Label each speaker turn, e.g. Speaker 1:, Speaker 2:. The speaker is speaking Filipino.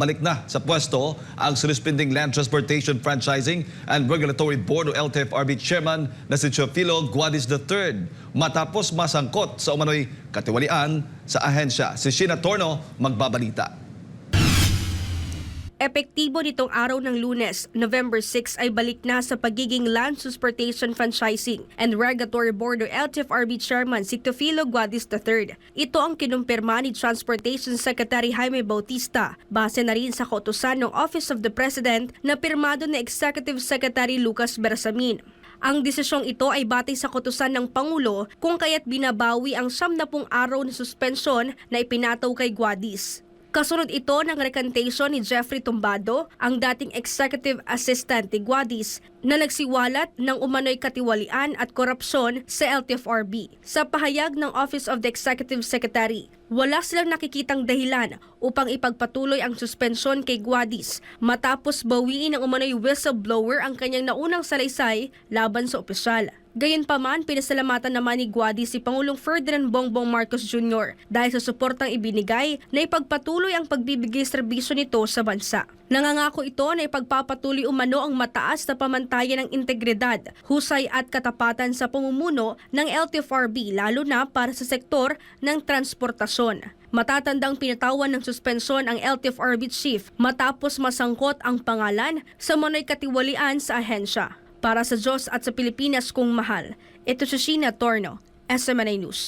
Speaker 1: balik na sa pwesto ang suspending Land Transportation Franchising and Regulatory Board o LTFRB Chairman na si Chofilo Guadis III matapos masangkot sa umano'y katiwalian sa ahensya. Si Sheena Torno magbabalita.
Speaker 2: Epektibo nitong araw ng lunes, November 6 ay balik na sa pagiging Land Transportation Franchising and Regulatory Board o LTFRB Chairman si Teofilo Guadis III. Ito ang kinumpirma ni Transportation Secretary Jaime Bautista base na rin sa kautusan ng Office of the President na pirmado ni Executive Secretary Lucas Bersamin. Ang desisyong ito ay batay sa kutusan ng Pangulo kung kaya't binabawi ang 70 araw na suspensyon na ipinataw kay Guadis. Kasunod ito ng recantation ni Jeffrey Tumbado, ang dating executive assistant ni Guadis, na nagsiwalat ng umano'y katiwalian at korupsyon sa LTFRB. Sa pahayag ng Office of the Executive Secretary, wala silang nakikitang dahilan upang ipagpatuloy ang suspensyon kay Guadis matapos bawiin ng umano'y whistleblower ang kanyang naunang salaysay laban sa opisyal. Gayunpaman, pinasalamatan naman ni Guadi si Pangulong Ferdinand Bongbong Marcos Jr. dahil sa suportang ibinigay na ipagpatuloy ang pagbibigay serbisyo nito sa bansa. Nangangako ito na ipagpapatuloy umano ang mataas na pamantayan ng integridad, husay at katapatan sa pamumuno ng LTFRB lalo na para sa sektor ng transportasyon. Matatandang pinatawan ng suspensyon ang LTFRB chief matapos masangkot ang pangalan sa manoy katiwalian sa ahensya. Para sa Diyos at sa Pilipinas kong mahal, ito si Sheena Torno, SMNA News.